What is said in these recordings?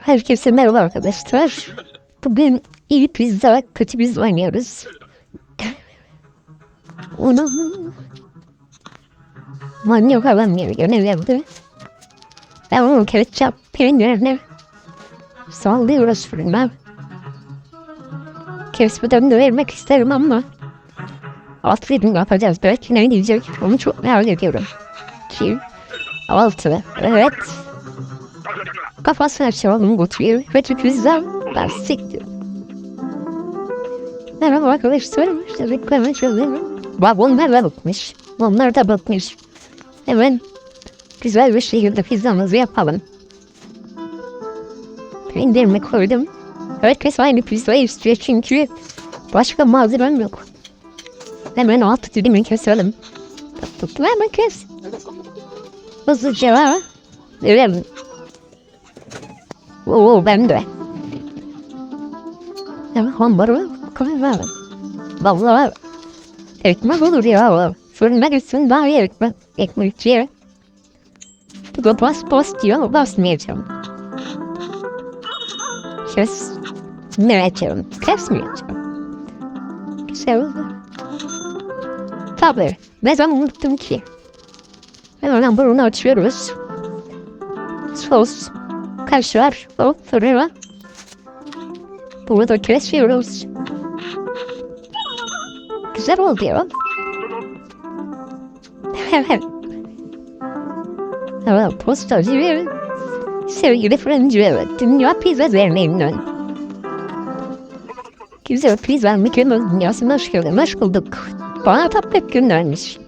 Herkese merhaba arkadaşlar. Bugün iyi pizza, kötü pizza oynuyoruz. Onu manyak adam geliyor ne verdi? Ben onu ketçap peynirine sallıyoruz fırına. Kesmeden de vermek isterim ama altı dilim yapacağız. Belki ne diyecek onu çok merak ediyorum. Ki altı evet Kafasına çalalım götürüyor ve pizza ben siktir. Arkadaşlar. İşte reklama çalıyorum. Bak onlar da bakmış. Onlar da bakmış. Hemen güzel bir şekilde pizzamızı yapalım. Peynirimi koydum. Herkes aynı pizzayı istiyor çünkü başka malzemem yok. Hemen altı dilimi keselim. Tuttum hemen kes. Hızlıca var. Verelim. Oo ben de. Evet hamburger koy var. Vallahi ekmek olur ya. Fırına gitsin iyi ekmek. Ekmekçiye. Bu da bas bas diyor basmayacağım. Kes. Kesmeyeceğim. Kesmeyeceğim. Güzel oldu. Tabii. Ne zaman unuttum ki. Hemen bunu açıyoruz. Sos. O fırına. Bunu da kesiyoruz. Güzel oldu ya. Evet, postacı ve sevgili evet. Dünya pizza derneğinden. Güzel pizza mükemmel dünyasına hoş bulduk. Bana pek göndermiş.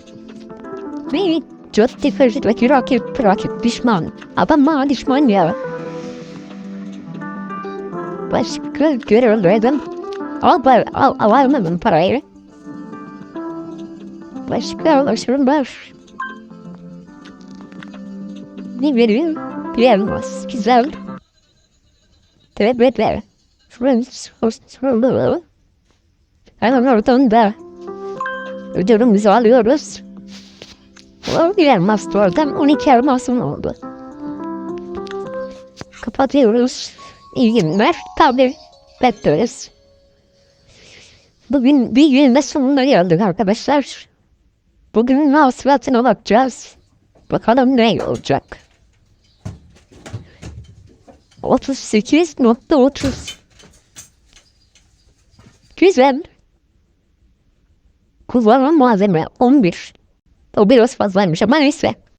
Ve çok tefecit ve rakip rakip düşman. Adam bana düşman ya. Başka al, al, al, al almadım parayı. Başka ulaşırım var. Ne veriyor? Bir elmas. Güzel. Tebrikler. Friends, hoşçakalın. Hemen oradan da ödülümüzü alıyoruz. Bir elmas oradan 12 elmasım oldu. Kapatıyoruz. İyi günler. Tabii bekleriz. Bugün bir günün de sonuna geldik arkadaşlar. Bugünün hasılatına bakacağız. Bakalım ne olacak. 38.30 Güzel. Kullanılan malzeme 11. O biraz fazlaymış ama neyse.